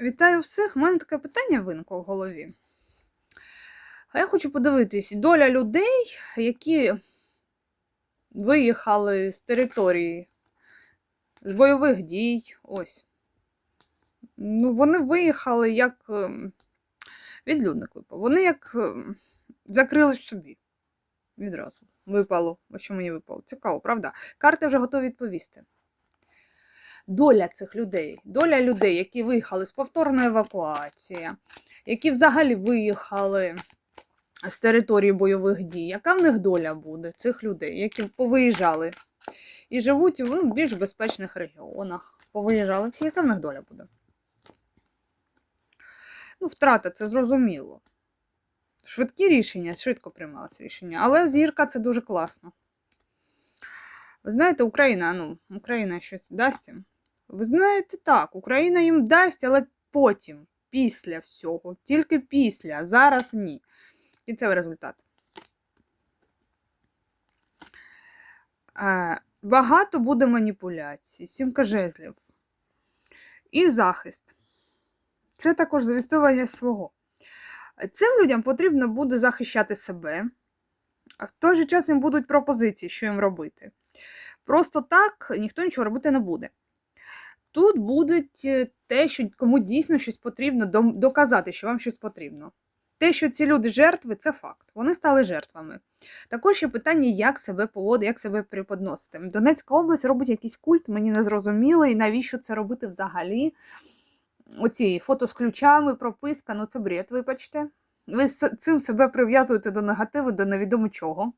Вітаю всіх! У мене таке питання виникло в голові. А я хочу подивитись, доля людей, які виїхали з території, з бойових дій. Ось. Ну, вони виїхали як ем, відлюдник випав. Вони як ем, закрились собі. Відразу. Випало. Що мені випало. Цікаво, правда? Карти вже готові відповісти доля цих людей, доля людей, які виїхали з повторної евакуації, які взагалі виїхали з території бойових дій, яка в них доля буде цих людей, які повиїжджали і живуть в ну, більш безпечних регіонах, повиїжджали яка в них доля буде? Ну, втрата, це зрозуміло. Швидкі рішення, швидко приймалися рішення, але зірка це дуже класно. Ви знаєте, Україна, ну, Україна щось дасть їм. Ви знаєте, так, Україна їм дасть, але потім, після всього, тільки після, зараз ні. Кінцевий результат. Е, Багато буде маніпуляцій, сімка жезлів. І захист. Це також звістування свого. Цим людям потрібно буде захищати себе, а в той же час їм будуть пропозиції, що їм робити. Просто так ніхто нічого робити не буде. Тут буде те, що кому дійсно щось потрібно, доказати, що вам щось потрібно. Те, що ці люди жертви, це факт. Вони стали жертвами. Також є питання, як себе поводити, як себе преподносити. Донецька область робить якийсь культ, мені не зрозуміло, і навіщо це робити взагалі. Оці фото з ключами, прописка, ну це бред, вибачте. Ви цим себе прив'язуєте до негативу, до невідомо чого.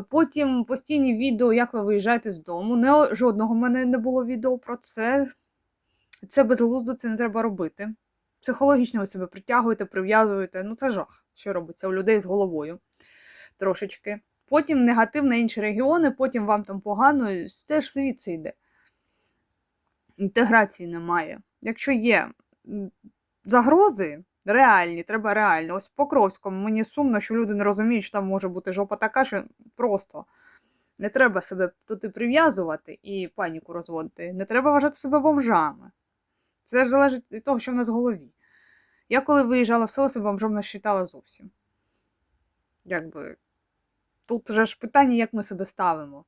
Потім постійні відео, як ви виїжджаєте з дому. Не, жодного в мене не було відео про це. Це безглуздо, це не треба робити. Психологічно ви себе притягуєте, прив'язуєте. Ну, це жах, що робиться у людей з головою трошечки. Потім негатив на інші регіони, потім вам там погано, теж світ йде. Інтеграції немає. Якщо є загрози, реальні, треба реально. Ось в Покровському мені сумно, що люди не розуміють, що там може бути жопа така, що просто не треба себе туди прив'язувати і паніку розводити. Не треба вважати себе бомжами. Це ж залежить від того, що в нас в голові. Я коли виїжджала в село, себе бомжом не вважала зовсім. Якби тут вже ж питання, як ми себе ставимо.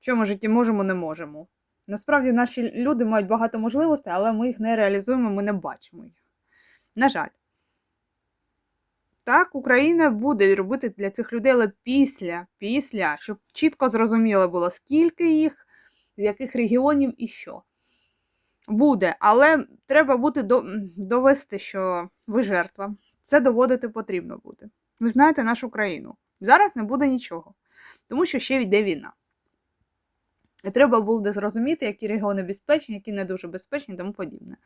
Що ми в житті можемо, не можемо. Насправді наші люди мають багато можливостей, але ми їх не реалізуємо, ми не бачимо їх. На жаль. Так, Україна буде робити для цих людей, але після, після, щоб чітко зрозуміло було, скільки їх, з яких регіонів і що. Буде, але треба бути до, довести, що ви жертва. Це доводити потрібно буде. Ви знаєте нашу країну. Зараз не буде нічого, тому що ще йде війна. І треба буде зрозуміти, які регіони безпечні, які не дуже безпечні і тому подібне.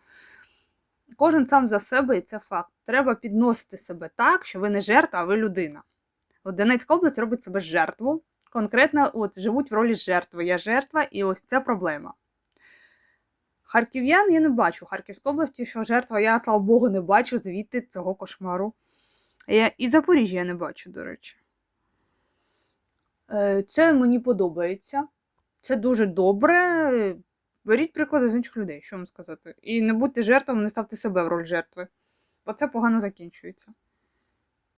Кожен сам за себе, і це факт. Треба підносити себе так, що ви не жертва, а ви людина. От Донецька область робить себе жертву. Конкретно от, живуть в ролі жертви. Я жертва, і ось це проблема. Харків'ян я не бачу в Харківській області, що жертва, я, слава Богу, не бачу звідти цього кошмару. Я, і Запоріжжя я не бачу, до речі. Е, Це мені подобається. Це дуже добре. Беріть приклади з інших людей, що вам сказати. І не будьте жертвами, не ставте себе в роль жертви. Бо це погано закінчується.